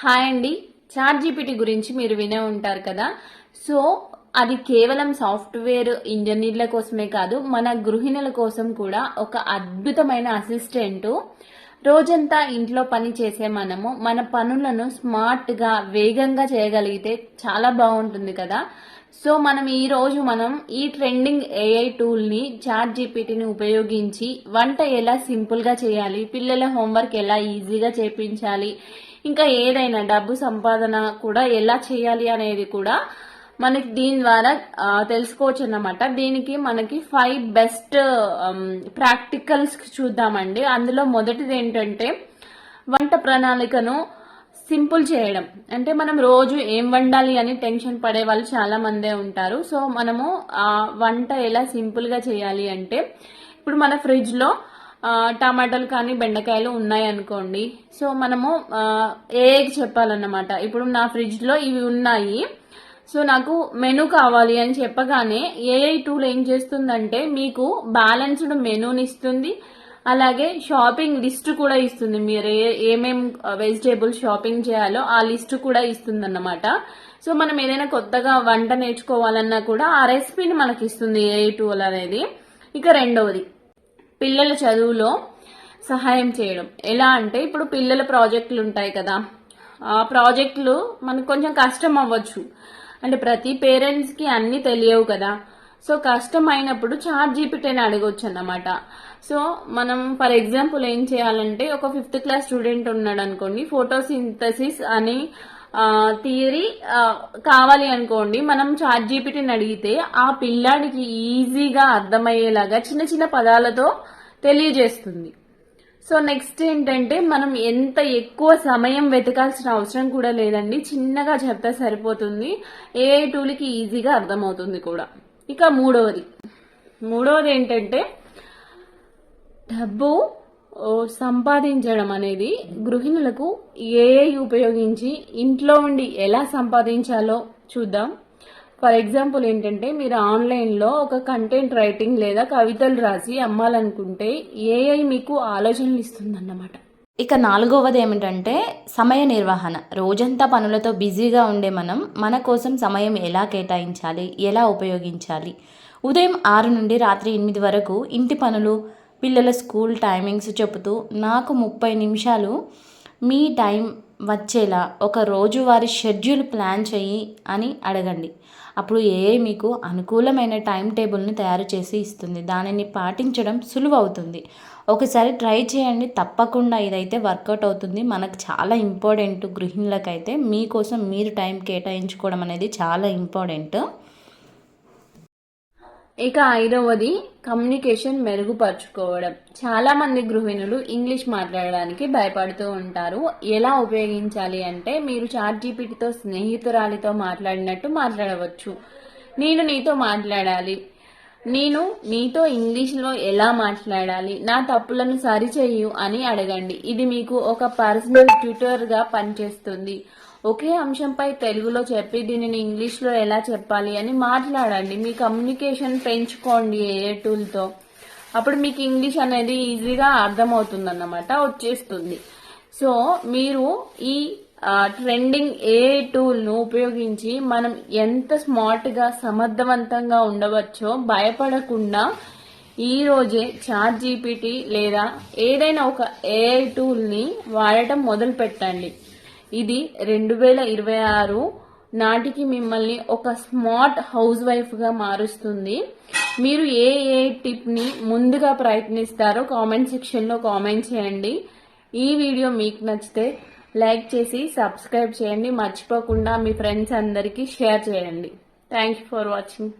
Hi అండి. Chat GPT గురించి మీరు వినే ఉంటారు కదా. సో అది కేవలం సాఫ్ట్వేర్ ఇంజనీర్ల కోసమే కాదు మన గృహిణుల కోసం కూడా ఒక అద్భుతమైన అసిస్టెంట్. రోజంతా ఇంట్లో పని చేసే మనము మన పనులను స్మార్ట్గా వేగంగా చేయగలిగితే చాలా బాగుంటుంది కదా. సో మనం ఈ రోజు మనం ఈ ట్రెండింగ్ ఏఐ టూల్ని చాట్ జీపీటీని ఉపయోగించి వంట ఎలా సింపుల్గా చేయాలి పిల్లల హోంవర్క్ ఎలా ఈజీగా చేపించాలి ఇంకా ఏదైనా డబ్బు సంపాదన కూడా ఎలా చేయాలి అనేది కూడా మనకి దీని ద్వారా తెలుసుకోవచ్చు అన్నమాట. దీనికి మనకి ఫైవ్ బెస్ట్ ప్రాక్టికల్స్ చూద్దామండి. అందులో మొదటిది ఏంటంటే వంట ప్రణాళికను సింపుల్ చేయడం. అంటే మనం రోజు ఏం వండాలి అని టెన్షన్ పడే వాళ్ళు చాలా మందే ఉంటారు. సో మనము ఆ వంట ఎలా సింపుల్గా చేయాలి అంటే ఇప్పుడు మన ఫ్రిడ్జ్లో టమాటాలు కానీ బెండకాయలు ఉన్నాయి అనుకోండి. సో మనము ఆ, చెప్పాలన్నమాట. ఇప్పుడు నా ఫ్రిడ్జ్లో ఇవి ఉన్నాయి. సో నాకు మెనూ కావాలి అని చెప్పగానే ఏఐ టూల్ ఏం చేస్తుందంటే మీకు బ్యాలెన్స్డ్ మెనూని ఇస్తుంది. అలాగే షాపింగ్ లిస్ట్ కూడా ఇస్తుంది. మీరు ఏ ఏమేం వెజిటేబుల్స్ షాపింగ్ చేయాలో ఆ లిస్ట్ కూడా ఇస్తుంది అన్నమాట సో మనం ఏదైనా కొత్తగా వంట నేర్చుకోవాలన్నా కూడా ఆ రెసిపీని మనకి ఇస్తుంది ఏఐ టూల్ అనేది. ఇక రెండవది పిల్లల చదువులో సహాయం చేయడం. ఎలా అంటే ఇప్పుడు పిల్లల ప్రాజెక్టులు ఉంటాయి కదా. ఆ ప్రాజెక్టులు మనకు కొంచెం కష్టం అవ్వచ్చు. అంటే ప్రతి పేరెంట్స్కి అన్నీ తెలియవు కదా. సో కష్టం అయినప్పుడు చార్ట్ జీపీటీని అడగొచ్చు అన్నమాట సో మనం ఫర్ ఎగ్జాంపుల్ ఏం చేయాలంటే ఒక ఫిఫ్త్ క్లాస్ స్టూడెంట్ ఉన్నాడు అనుకోండి ఫోటోసింథసిస్ అని థియరీ కావాలి అనుకోండి మనం చాట్ జీపీటీని అడిగితే ఆ పిల్లాడికి ఈజీగా అర్థమయ్యేలాగా చిన్న చిన్న పదాలతో తెలియజేస్తుంది. సో నెక్స్ట్ ఏంటంటే మనం ఎంత ఎక్కువ సమయం వెతకాల్సిన అవసరం కూడా లేదండి. చిన్నగా చెప్తే సరిపోతుంది. ఏ టూల్కి ఈజీగా అర్థమవుతుంది కూడా. ఇక మూడవది. మూడవది ఏంటంటే డబ్బు సంపాదించడం అనేది గృహిణులకు ఏఐ ఉపయోగించి ఇంట్లో ఉండి ఎలా సంపాదించాలో చూద్దాం. ఫర్ ఎగ్జాంపుల్ ఏంటంటే మీరు ఆన్లైన్లో ఒక కంటెంట్ రైటింగ్ లేదా కవితలు రాసి అమ్మాలనుకుంటే ఏఐ మీకు ఆలోచనలు ఇస్తుందన్నమాట. ఇక నాలుగవది ఏమిటంటే సమయ నిర్వహణ. రోజంతా పనులతో బిజీగా ఉండే మనం మన కోసం సమయం ఎలా కేటాయించాలి? ఎలా ఉపయోగించాలి? ఉదయం ఆరు నుండి రాత్రి ఎనిమిది వరకు ఇంటి పనులు పిల్లల స్కూల్ టైమింగ్స్ చెబుతూ నాకు ముప్పై నిమిషాలు మీ టైం వచ్చేలా ఒక రోజువారీ షెడ్యూల్ ప్లాన్ చెయ్యి అని అడగండి. అప్పుడు ఏ మీకు అనుకూలమైన టైం టేబుల్ని తయారు చేసి ఇస్తుంది. దానిని పాటించడం సులువు అవుతుంది. ఒకసారి ట్రై చేయండి. తప్పకుండా ఇదైతే వర్కౌట్ అవుతుంది. మనకు చాలా ఇంపార్టెంట్ గృహిణులకైతే మీకోసం మీరు టైం కేటాయించుకోవడం అనేది చాలా ఇంపార్టెంట్. ఇక ఐదవది కమ్యూనికేషన్ మెరుగుపరుచుకోవడం. చాలా మంది గృహిణులు ఇంగ్లీష్ మాట్లాడడానికి భయపడుతూ ఉంటారు. ఎలా ఉపయోగించాలి అంటే మీరు చాట్ జీపీటీతో స్నేహితురాలితో మాట్లాడినట్టు మాట్లాడవచ్చు. నేను నీతో మాట్లాడాలి. నేను నీతో ఇంగ్లీష్లో ఎలా మాట్లాడాలి? నా తప్పులను సరిచేయు అని అడగండి. ఇది మీకు ఒక పర్సనల్ ట్యూటర్గా పనిచేస్తుంది. ఒకే అంశంపై తెలుగులో చెప్పి దీనిని ఇంగ్లీష్లో ఎలా చెప్పాలి అని మాట్లాడండి. మీ కమ్యూనికేషన్ పెంచుకోండి ఏ టూల్తో. అప్పుడు మీకు ఇంగ్లీష్ అనేది ఈజీగా అర్థమవుతుంది అన్నమాట వచ్చేస్తుంది. సో మీరు ఈ ట్రెండింగ్ ఏ టూల్ను ఉపయోగించి మనం ఎంత స్మార్ట్గా సమర్థవంతంగా ఉండవచ్చో భయపడకుండా ఈ రోజే చాట్ జీపీటీ లేదా ఏదైనా ఒక ఏఐ టూల్ని వాడటం మొదలు పెట్టండి ఇది రెండు వేల ఇరవై ఆరు నాటికి మిమ్మల్ని ఒక స్మార్ట్ హౌస్ వైఫ్గా మారుస్తుంది. మీరు ఏ ఏ టిప్ని ముందుగా ప్రయత్నిస్తారో కామెంట్ సెక్షన్లో కామెంట్ చేయండి. ఈ వీడియో మీకు నచ్చితే లైక్ చేసి సబ్స్క్రైబ్ చేయండి. మర్చిపోకుండా మీ ఫ్రెండ్స్ అందరికీ షేర్ చేయండి. Thank you for watching.